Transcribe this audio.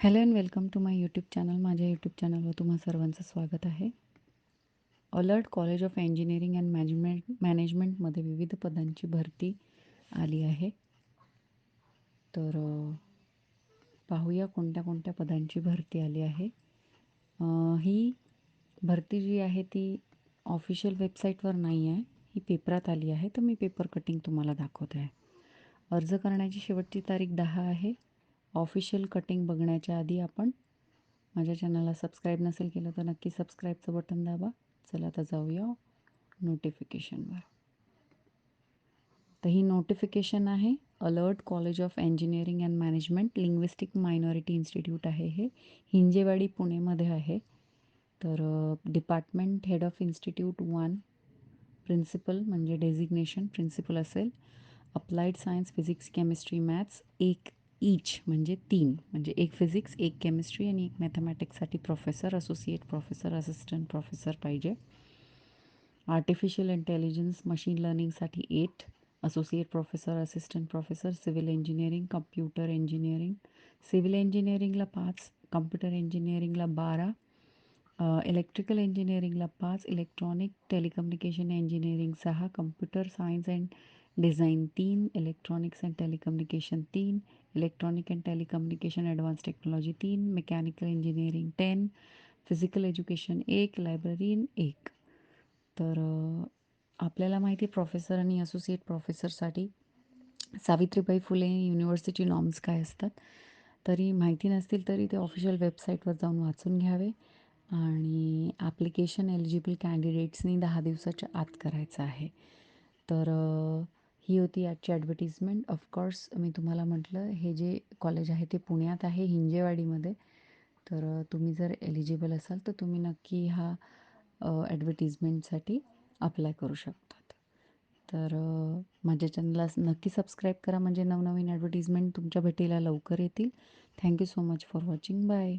Hello and welcome to my YouTube channel माझ्या YouTube चॅनलवर तुम्हा सर्वांचं स्वागत आहे. Alard college of engineering and management मॅनेजमेंटमध्ये विविध पदांची भरती आली आहे. तर पाहूया कोणत्या कोणत्या पदांची भरती आली आहे. ही भरती जी आहे ती ऑफिशियल वेबसाईटवर नाही आहे. ही पेपरात आली आहे. तर मी पेपर कटिंग तुम्हाला दाखवते. आहे अर्ज करण्याची शेवटची तारीख दहा आहे. ऑफिशियल कटिंग बघण्याच्या आधी आपण माझ्या चॅनलला सबस्क्राईब नसेल केलं तर नक्की सबस्क्राईबचं बटन दाबा. चला आता जाऊया नोटिफिकेशनवर तर ही नोटिफिकेशन आहे. Alard college of engineering and management linguistic minority institute आहे हे. हिंजेवाडी पुणेमध्ये आहे. तर department head of institute one principal म्हणजे डेझिग्नेशन प्रिन्सिपल असेल. Applied science physics chemistry maths एक ईच म्हणजे तीन. म्हणजे एक फिजिक्स एक केमिस्ट्री आणि एक मॅथमॅटिक्ससाठी professor associate professor assistant professor पाहिजे. Artificial intelligence machine लर्निंगसाठी eight associate professor assistant professor civil engineering computer engineering civil इंजिनिअरिंगला पाच कम्प्युटर इंजिनिअरिंगला बारा. इलेक्ट्रिकल इंजिनिअरिंगला पाच इलेक्ट्रॉनिक टेलिकम्युनिकेशन इंजिनिअरिंग सहा कम्प्युटर सायन्स अँड डिझाईन तीन इलेक्ट्रॉनिक्स अँड टेलिकम्युनिकेशन तीन electronic and telecommunication advance technology तीन mechanical engineering ten physical education एक लायब्ररीन एक. तर आपल्याला माहिती आहे प्रोफेसर आणि असोसिएट प्रोफेसरसाठी सावित्रीबाई फुले युनिव्हर्सिटी नॉर्म्स काय असतात? तरी माहिती नसतील तरी ते ऑफिशियल वेबसाईटवर जाऊन वाचून घ्यावे आणि ॲप्लिकेशन एलिजिबल कॅन्डिडेट्सनी दहा दिवसाच्या आत करायचं आहे. तर ही होती आजची ॲडव्हर्टिजमेंट ऑफकोर्स मी तुम्हाला म्हटलं हे जे कॉलेज आहे ते पुण्यात आहे हिंजेवाडीमध्ये. तर तुम्ही जर एलिजिबल असाल तर तुम्ही नक्की ह्या ॲडव्हर्टिजमेंटसाठी अप्लाय करू शकतात. तर माझ्या चॅनलला नक्की सबस्क्राईब करा. म्हणजे नवनवीन ॲडव्हर्टिजमेंट तुमच्या भेटीला लवकर येतील. Thank you so much for watching bye